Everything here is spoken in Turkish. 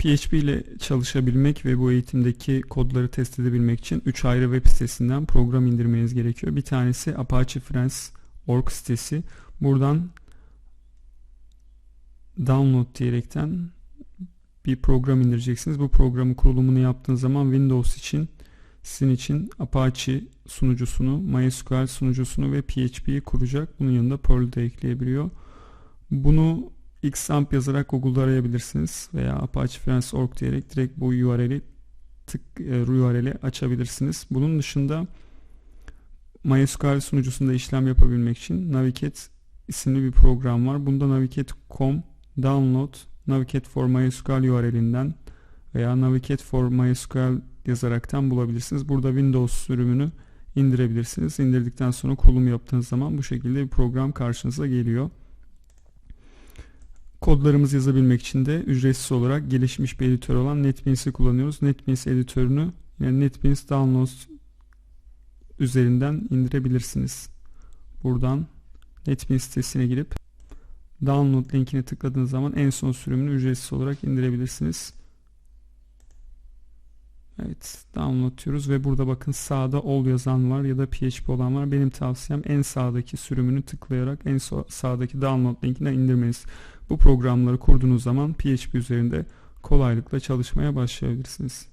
PHP ile çalışabilmek ve bu eğitimdeki kodları test edebilmek için 3 ayrı web sitesinden program indirmeniz gerekiyor. Bir tanesi Apache Friends org sitesi. Buradan download diyerekten bir program indireceksiniz. Bu programın kurulumunu yaptığınız zaman Windows için sizin için Apache sunucusunu, MySQL sunucusunu ve PHP'yi kuracak. Bunun yanında Perl de ekleyebiliyor. Bunu xamp yazarak Google'da arayabilirsiniz veya Apache Friends org diyerek direkt bu URL'i tık e, URL'i açabilirsiniz. Bunun dışında MySQL sunucusunda işlem yapabilmek için Navigate isimli bir program var. Bunda navigate.com download navigate for MySQL URL'inden veya navigate for MySQL yazaraktan bulabilirsiniz. Burada Windows sürümünü indirebilirsiniz. İndirdikten sonra kurulum yaptığınız zaman bu şekilde bir program karşınıza geliyor. Kodlarımızı yazabilmek için de ücretsiz olarak gelişmiş bir editör olan NetBeans'i kullanıyoruz. NetBeans editörünü yani NetBeans Downloads üzerinden indirebilirsiniz. Buradan NetBeans sitesine girip download linkine tıkladığınız zaman en son sürümünü ücretsiz olarak indirebilirsiniz. Evet download diyoruz ve burada bakın sağda all yazan var ya da PHP olan var. Benim tavsiyem en sağdaki sürümünü tıklayarak en sağdaki download linkinden indirmeniz. Bu programları kurduğunuz zaman PHP üzerinde kolaylıkla çalışmaya başlayabilirsiniz.